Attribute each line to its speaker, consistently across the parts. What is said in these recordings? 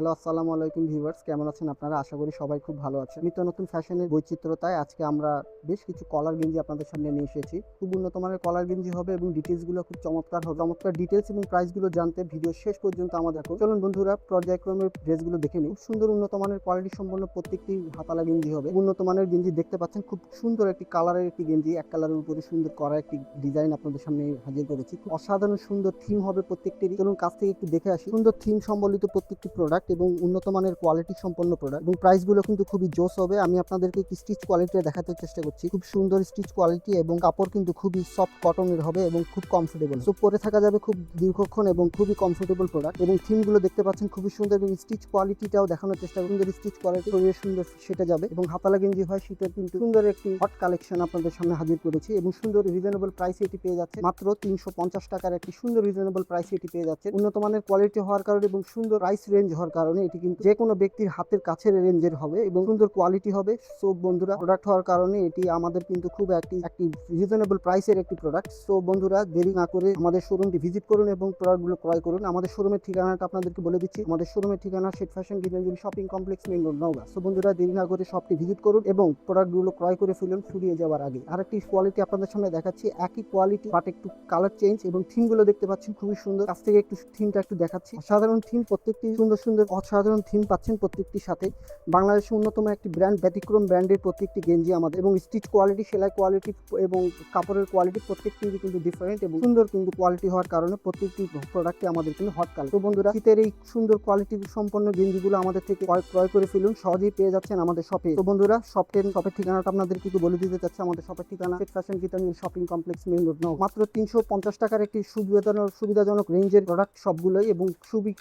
Speaker 1: Hello, আসসালামু আলাইকুম viewers. কেমন আছেন আপনারা? আশা করি সবাই খুব ভালো আছেন। নিত্য নতুন ফ্যাশনের বৈচিত্র্যতায় আজকে আমরা বেশ কিছু কলার গেঞ্জি আপনাদের সামনে নিয়ে এসেছি। খুব উন্নত মানের কলার গেঞ্জি হবে এবং ডিটেলসগুলো খুব চমৎকার হবে। চমৎকার ডিটেলস এবং প্রাইসগুলো জানতে ভিডিও শেষ পর্যন্ত আমাদের চলুন বন্ধুরা, পর্যায়ক্রমে ড্রেসগুলো দেখে নিই। সুন্দর উন্নত মানের কোয়ালিটি সম্পন্ন প্রত্যেকটি হাতালা গেঞ্জি হবে। উন্নত মানের গেঞ্জি দেখতে পাচ্ছেন। খুব সুন্দর একটি কালারের একটি গেঞ্জি। এক কালারের উপরে সুন্দর করা একটি ডিজাইন আপনাদের সামনে হাজির করেছি। অসাধারণ সুন্দর থিম হবে প্রত্যেকটি চলুন কাছ থেকে একটু দেখে আসি। সুন্দর থিম সম্বলিত প্রত্যেকটি প্রোডাক্ট এবং উন্নত মানের কোয়ালিটি সম্পন্ন প্রোডাক্ট এবং প্রাইসগুলো কিন্তু খুবই জোস হবে। আমি আপনাদেরকে স্টিচ কোয়ালিটি দেখাতে চেষ্টা করছি। খুব সুন্দর স্টিচ কোয়ালিটি এবং কাপড় কিন্তু খুবই সফট কটনের হবে এবং খুব কমফোর্টেবল সো পরে থাকা যাবে খুব দীর্ঘক্ষণ এবং খুবই কমফোর্টেবল প্রোডাক্ট এবং থিমগুলো দেখতে পাচ্ছেন খুবই সুন্দর এবং স্টিচ কোয়ালিটিটাও দেখানোর চেষ্টা করুন স্টিচ কোয়ালিটি খুবই সুন্দর সেটা যাবে এবং হাতালা গেঞ্জি হয় সেটা কিন্তু সুন্দর একটি হট কালেকশন আপনাদের সামনে হাজির করেছি এবং সুন্দর রিজনেবল প্রাইসে এটি পেয়ে যাচ্ছে। মাত্র তিনশো পঞ্চাশ টাকার একটি সুন্দর রিজনেবল প্রাইসে এটি পেয়ে যাচ্ছে। উন্নত মানের কোয়ালিটি হওয়ার কারণে এবং সুন্দর প্রাইস রেঞ্জ হওয়ার কারণে এটি কিন্তু যে কোনো ব্যক্তির হাতের কাছের রেঞ্জের হবে এবং সুন্দর কোয়ালিটি হবে। সো বন্ধুরা প্রোডাক্ট হওয়ার কারণে এটি আমাদের কিন্তু খুব একটি একটি রিজনেবল প্রাইসের একটি প্রোডাক্ট সো বন্ধুরা, দেরি না করে আমাদের শোরুমটি ভিজিট করুন এবং প্রোডাক্টগুলো ক্রয় করুন। আমাদের শোরুমের ঠিকানাটা আপনাদেরকে বলে দিচ্ছি। আমাদের শোরুমের ঠিকানা set fashion Gitanjali shopping complex main road, Naogaon. So বন্ধুরা, দেরি না করে শপটি ভিজিট করুন এবং প্রোডাক্টগুলো ক্রয় করে ফেলুন ফুরিয়ে যাওয়ার আগে। আরেকটি কোয়ালিটি আপনাদের সামনে দেখাচ্ছি। একই কোয়ালিটি বাট একটু কালার চেঞ্জ এবং থিমগুলো দেখতে পাচ্ছেন, খুবই সুন্দর। কাছ থেকে একটু থিমটা একটু দেখাচ্ছি। সাধারণ থিম প্রত্যেকটি সুন্দর সুন্দর অসাধারণ থিম পাচ্ছেন প্রত্যেকটির সাথে। বাংলাদেশের অন্যতম একটি ব্র্যান্ড ব্যতিক্রম ব্র্যান্ডের প্রত্যেকটি গেঞ্জি আমাদের এবং স্টিচ কোয়ালিটি সেলাই কোয়ালিটি এবং কাপড়ের কোয়ালিটি প্রত্যেকটি কিন্তু ডিফারেন্ট এবং সুন্দর কিন্তু কোয়ালিটি হওয়ার কারণে প্রত্যেকটি প্রোডাক্টে আমাদের কিন্তু হট কালার তো বন্ধুরা, শীতের এই সুন্দর কোয়ালিটি সম্পন্ন গেঞ্জিগুলো আমাদের থেকে ক্রয়- করে ফেলুন, সহজেই পেয়ে যাচ্ছেন আমাদের শপে তো বন্ধুরা শপের শপের ঠিকানাটা আপনাদের কিন্তু বলে দিতে চাচ্ছি। আমাদের শপের ঠিকানা fashion Gitanjali shopping complex main road নাও মাত্র তিনশো পঞ্চাশ টাকার একটি সুবিধাজনক সুবিধাজনক রেঞ্জের প্রোডাক্ট সবগুলোই এবং খুবই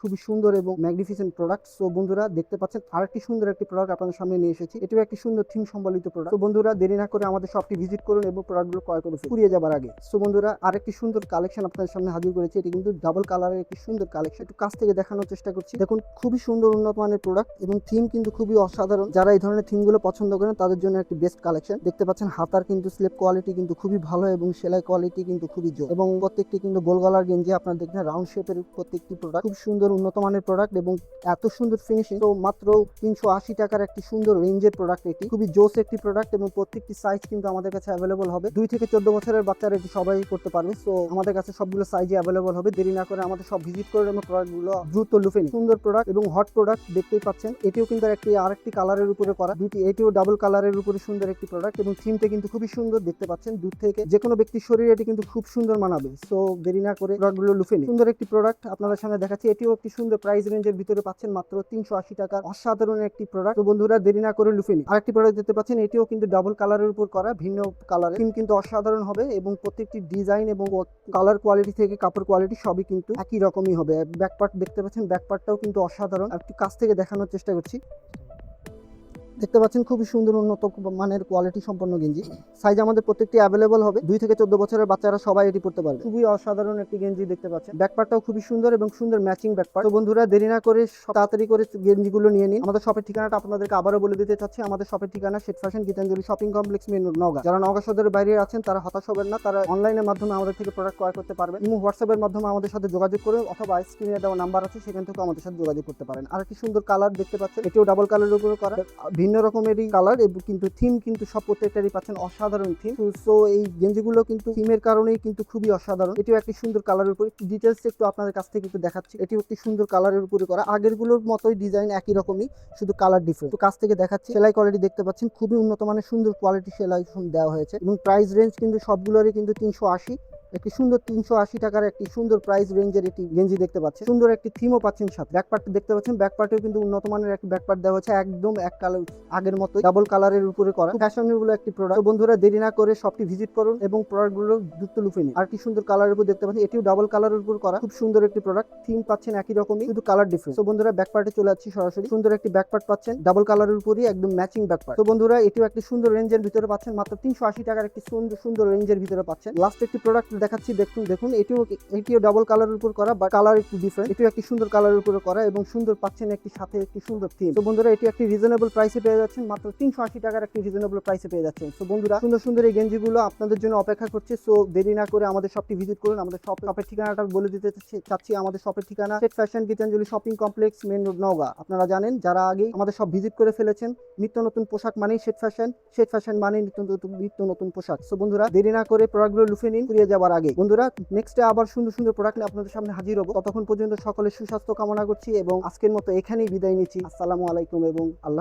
Speaker 1: খুবই সুন্দর এবং ম্যাগনিফিসেন্ট প্রোডাক্ট সো বন্ধুরা, দেখতে পাচ্ছেন, আরেকটি সুন্দর একটি প্রোডাক্ট আপনাদের সামনে নিয়ে এসেছি। এটিও একটি সুন্দর থিম সম্বলিত প্রোডাক্ট তো বন্ধুরা, দেরি না করে আমাদের শপটি ভিজিট করুন এবং প্রোডাক্টগুলো ক্রয় করে ফেলুন। ফুরিয়ে যাবার আগে। সো বন্ধুরা, আরেকটি সুন্দর কালেকশন আপনাদের সামনে হাজির করেছি। এটি কিন্তু ডাবল কালারের একটি সুন্দর কালেকশন একটু কাছ থেকে দেখানোর চেষ্টা করছি। দেখুন, খুবই সুন্দর উন্নত মানের প্রোডাক্ট এবং থিম কিন্তু খুবই অসাধারণ। যারা এই ধরনের থিমগুলো পছন্দ করেন, তাদের জন্য একটি বেস্ট কালেকশন দেখতে পাচ্ছেন, হাতার কিন্তু স্লেপ কোয়ালিটি কিন্তু খুবই ভালো এবং সেলাই কোয়ালিটি কিন্তু খুবই জোর। এবং প্রত্যেকটি কিন্তু গোল গলার গেঞ্জি আপনারা দেখবেন রাউন্ড শেপের প্রত্যেকটি প্রোডাক্ট খুব সুন্দর উন্নত মানের প্রোডাক্ট এবং এত সুন্দর ফিনিশিং তো মাত্র তিনশো আশি টাকার একটি সুন্দর রেঞ্জের প্রোডাক্ট এটি। খুবই জোস একটি প্রোডাক্ট এবং প্রত্যেকটি সাইজ কিন্তু আমাদের কাছে অ্যাভেলেবল হবে। দুই থেকে চোদ্দ বছরের বাচ্চারা এটি সবাই করতে পারবে। সো আমাদের কাছে সবগুলো সাইজে অ্যাভেলেবল হবে। দেরি না করে আমাদের সব ভিজিট করে এবং প্রোডাক্টগুলো দ্রুত লুফে নিন। সুন্দর প্রোডাক্ট এবং হট প্রোডাক্ট দেখতেই পাচ্ছেন। এটিও কিন্তু একটি, আরেকটি কালারের উপরে করা। দুটি, এটিও ডাবল কালারের উপরে সুন্দর একটি প্রোডাক্ট এবং থিমটা কিন্তু খুবই সুন্দর দেখতে পাচ্ছেন। দূর থেকে যে কোনো ব্যক্তির শরীরে এটি কিন্তু খুব সুন্দর মানাবে। সো দেরি না করে প্রোডাক্টগুলো লুফে নিন। সুন্দর একটি প্রোডাক্ট আপনাদের সামনে দেখাচ্ছি। এটিও একটি সুন্দর প্রাইস রেঞ্জের ভিতরে পাচ্ছেন মাত্র তিনশো আশি টাকার অসাধারণ একটি প্রোডাক্ট তো বন্ধুরা, দেরি না করে লুফে নিন। আরেকটি প্রোডাক্ট দেখতে পাচ্ছেন, এটিও কিন্তু ডাবল কালারের উপর করা, ভিন্ন কালার থিম কিন্তু অসাধারণ হবে এবং প্রত্যেকটি ডিজাইন এবং কালার কোয়ালিটি থেকে কাপড় কোয়ালিটি সবই কিন্তু একই রকমই হবে। ব্যাক পার্ট দেখতে পাচ্ছেন ব্যাক পার্টটাও কিন্তু অসাধারণ। একটু কাছ থেকে দেখানোর চেষ্টা করছি। দেখতে পাচ্ছেন খুবই সুন্দর উন্নত মানের কোয়ালিটি সম্পন্ন গেঞ্জি। সাইজ আমাদের প্রত্যেকটি অ্যাভেলেবল হবে। দুই থেকে চোদ্দ বছরের বাচ্চারা সবাই এটি পড়তে পারবে। খুবই অসাধারণ একটি গেঞ্জি দেখতে পাচ্ছেন। ব্যাকপার্টটাও খুবই সুন্দর এবং সুন্দর ম্যাচিং ব্যাকপার্ট তো বন্ধুরা, দেরি না করে তাড়াতাড়ি করে গেঞ্জিগুলো নিয়ে নিন। আমাদের শপের ঠিকানাটা আপনাদেরকে আবারও বলে দিতে চাচ্ছি। আমাদের শপের ঠিকানা set fashion Gitanjali shopping complex main Naga যারা নওগাঁ সদরের বাইরে আছেন, তারা হতাশ হবেন না। তারা অনলাইনের মাধ্যমে আমাদের থেকে প্রোডাক্ট ক্রয় করতে পারবেন। এবং হোয়াটসঅ্যাপের মাধ্যমে আমাদের সাথে যোগাযোগ করে অথবা স্ক্রিনে দেওয়া নাম্বার আছে, সেখান থেকে আমাদের সাথে যোগাযোগ করতে পারেন। আর একটি সুন্দর কালার দেখতে পাচ্ছেন। এটিও ডাবল কালারের উপরে করা। ভিন্ন রকমেরই কালার কিন্তু থিম কিন্তু সব প্রত্যেকটারই পাচ্ছেন অসাধারণ থিম সো এই গেঞ্জিগুলো কিন্তু থিমের কারণেই কিন্তু খুবই অসাধারণ। এটিও একটি সুন্দর কালারের উপরে। ডিটেলস একটু আপনাদের কাছ থেকে একটু দেখাচ্ছি। এটিও একটি সুন্দর কালারের উপরে করা। আগেরগুলোর মতোই ডিজাইন একই রকমই, শুধু কালার ডিফারেন্ট তো, কাছ থেকে দেখাচ্ছি। সেলাই কোয়ালিটি দেখতে পাচ্ছেন। খুবই উন্নত মানের, সুন্দর কোয়ালিটি সেলাই দেওয়া হয়েছে। এবং প্রাইস রেঞ্জ কিন্তু সবগুলোরই কিন্তু তিনশো আশি। একটি সুন্দর তিনশো আশি টাকার একটি সুন্দর প্রাইস রেঞ্জের একটি গেঞ্জি দেখতে পাচ্ছেন। সুন্দর একটি থিমও পাচ্ছেন সাথে। ব্যাকপার্ট দেখতে পাচ্ছেন ব্যাকপার্টেও কিন্তু উন্নত মানের একটি ব্যাকপার্ট দেওয়া হচ্ছে একদম এক কালার আগের মতো ডাবল কালারের উপরে করা। ফ্যাশনেবল একটি প্রোডাক্ট বন্ধুরা, দেরি না করে শপটি ভিজিট করুন এবং প্রোডাক্টগুলো দ্রুত লুফে নিন। আর কি সুন্দর কালারের উপর দেখতে পাচ্ছেন, এটিও ডাবল কালারের উপর করা। খুব সুন্দর একটি প্রোডাক্ট থিম পাচ্ছেন একই রকমই কিন্তু কালার ডিফারেন্স তো বন্ধুরা ব্যাকপার্টে চলে যাচ্ছি সরাসরি। সুন্দর একটি ব্যাকপার্ট পাচ্ছেন ডাবল কালারের উপরই একদম ম্যাচিং ব্যাকপার্ট তো বন্ধুরা, এটিও একটি সুন্দর রেঞ্জের ভিতরে পাচ্ছেন, মাত্র তিনশো আশি টাকার একটি সুন্দর সুন্দর রেঞ্জের ভিতরে পাচ্ছেন। লাস্ট একটি প্রোডাক্ট দেখাচ্ছি, দেখুন দেখুন, এটিও এটিও ডাবল কালারের উপর করা বা কালার একটু ডিফারেন্ট এটিও একটি সুন্দর কালারের উপরে করা এবং সুন্দর পাচ্ছেন একটি সাথে একটি সুন্দর থিম তো বন্ধুরা, এটি একটি রিজনেবল প্রাইসে পেয়ে যাচ্ছেন, মাত্র তিনশো আশি টাকার একটি রিজনেবল প্রাইসে পেয়ে যাচ্ছেন। তো বন্ধুরা, সুন্দর সুন্দর এই গেঞ্জিগুলো আপনাদের জন্য অপেক্ষা করছে সো দেরি না করে আমাদের শপটি ভিজিট করুন। আমাদের শপ শপের ঠিকানাটা বলে দিতে চাচ্ছি- আমাদের শপের ঠিকানা set fashion Gitanjali shopping complex main road Naogaon. আপনারা জানেন, যারা আগেই আমাদের সব ভিজিট করে ফেলেছেন, নিত্য নতুন পোশাক মানেই শেট ফ্যাশন শেট ফ্যাশন মানেই নিত্য নতুন নিত্য নতুন পোশাক। সো বন্ধুরা, দেরি না করে প্রোডাক্টগুলো লুফে নিন, ফুরিয়ে যাবার আগে। বন্ধুরা নেক্সটে আবার সুন্দর সুন্দর প্রোডাক্ট নিয়ে আপনাদের সামনে হাজির হব। ততক্ষণ পর্যন্ত সকলে সুস্বাস্থ্য কামনা করছি এবং আজকের মতো এখানেই বিদায় নিচ্ছি। আসসালামু আলাইকুম এবং আল্লাহ